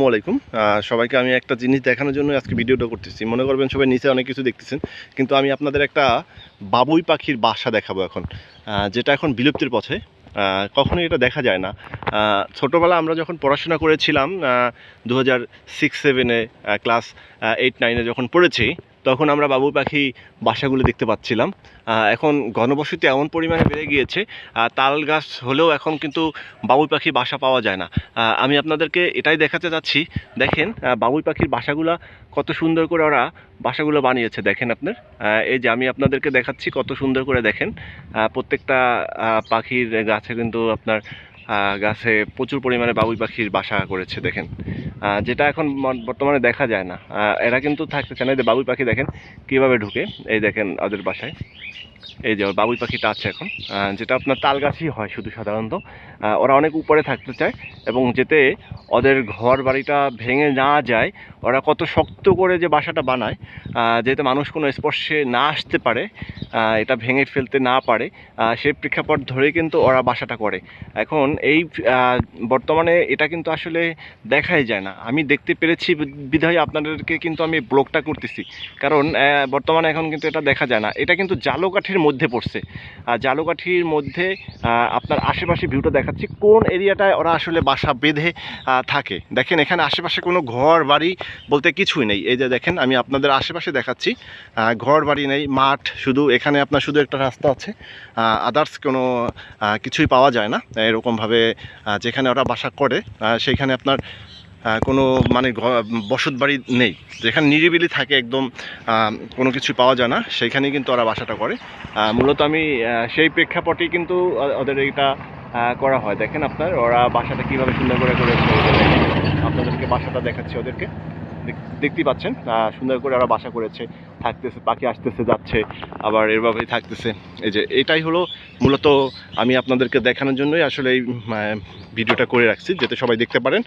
আসসালামু আলাইকুম। সবাইকে আমি একটা জিনিস দেখানোর জন্য আজকে ভিডিওটা করতেছি। মনে করবেন সবাই নিচে অনেক কিছু দেখতেছেন, কিন্তু আমি আপনাদের একটা বাবুই পাখির বাসা দেখাবো এখন যেটা এখন বিলুপ্তির পথে। কখনোই এটা দেখা যায় না। ছোটোবেলা আমরা যখন পড়াশোনা করেছিলাম দু হাজার সিক্স সেভেনে ক্লাস এইট নাইনে যখন পড়েছি তখন আমরা বাবুই পাখি বাসাগুলো দেখতে পাচ্ছিলাম। এখন ঘনবসতি এমন পরিমাণে বেড়ে গিয়েছে তাল গাছ হলেও এখন কিন্তু বাবুই পাখি বাসা পাওয়া যায় না। আমি আপনাদেরকে এটাই দেখাতে যাচ্ছি। দেখেন বাবুই পাখির বাসাগুলা কত সুন্দর করে ওরা বাসাগুলো বানিয়েছে। দেখেন আপনার এই যে আমি আপনাদেরকে দেখাচ্ছি কত সুন্দর করে দেখেন। প্রত্যেকটা পাখির গাছে কিন্তু আপনার গাছে প্রচুর পরিমাণে বাবুই পাখির বাসা করেছে, দেখেন। যেটা এখন বর্তমানে দেখা যায় না। এরা কিন্তু থাকতে চায় না। যে বাবুই পাখি দেখেন, কীভাবে ঢুকে? এই দেখেন ওদের বাসায়। এই যে বাবুই পাখিটা আছে এখন যেটা আপনার তাল গাছই হয় শুধু সাধারণত। ওরা অনেক উপরে থাকতে চায় এবং যেতে ওদের ঘর বাড়িটা ভেঙে না যায় ওরা কত শক্ত করে যে বাসাটা বানায় আহ, যাতে মানুষ কোনো স্পর্শে না আসতে পারে এটা ভেঙে ফেলতে না পারে সেই প্রেক্ষাপট ধরে কিন্তু ওরা বাসাটা করে। এখন এই বর্তমানে এটা কিন্তু আসলে দেখাই যায় না। আমি দেখতে পেরেছি বিধায় আপনাদেরকে কিন্তু আমি ব্লগটা করতেছি। কারণ বর্তমানে এখন কিন্তু এটা দেখা যায় না। এটা কিন্তু জালোকাঠির মধ্যে পড়ছে। আর জালোকাঠির মধ্যে আপনার আশেপাশে ভিউটা দেখাচ্ছি। কোন এরিয়াটায় ওরা আসলে বাসা বেঁধে থাকে? দেখেন, এখানে আশেপাশে কোনো ঘর বাড়ি বলতে কিছুই নেই। এই যে দেখেন, আমি আপনাদের আশেপাশে দেখাচ্ছি। ঘর বাড়ি নেই, মাঠ শুধু, এখানে আপনার শুধু একটা রাস্তা আছে। আদার্স কোনো কিছুই পাওয়া যায় না। এরকমভাবে যেখানে ওরা বাসা করে সেইখানে আপনার কোনো মানে বসত বাড়ি নেই। যেখানে নিরিবিলি থাকে একদম কোনো কিছু পাওয়া যায় না সেইখানে কিন্তু ওরা বাসাটা করে। মূলত আমি সেই প্রেক্ষাপটেই কিন্তু ওদের এটা করা হয়। দেখেন আপনার, ওরা বাসাটা কীভাবে সুন্দর করে করেছে আপনাদেরকে বাসাটা দেখাচ্ছি ওদেরকে। দেখতেই পাচ্ছেন সুন্দর করে ওরা বাসা করেছে। থাকতেছে পাখি আসতেছে, যাচ্ছে, আবার এভাবেই থাকতেছে। এই যে এটাই হলো মূলত আমি আপনাদেরকে দেখানোর জন্যই আসলে এই ভিডিওটা করে রাখছি, যাতে সবাই দেখতে পারেন।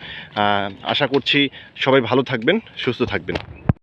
আশা করছি সবাই ভালো থাকবেন, সুস্থ থাকবেন।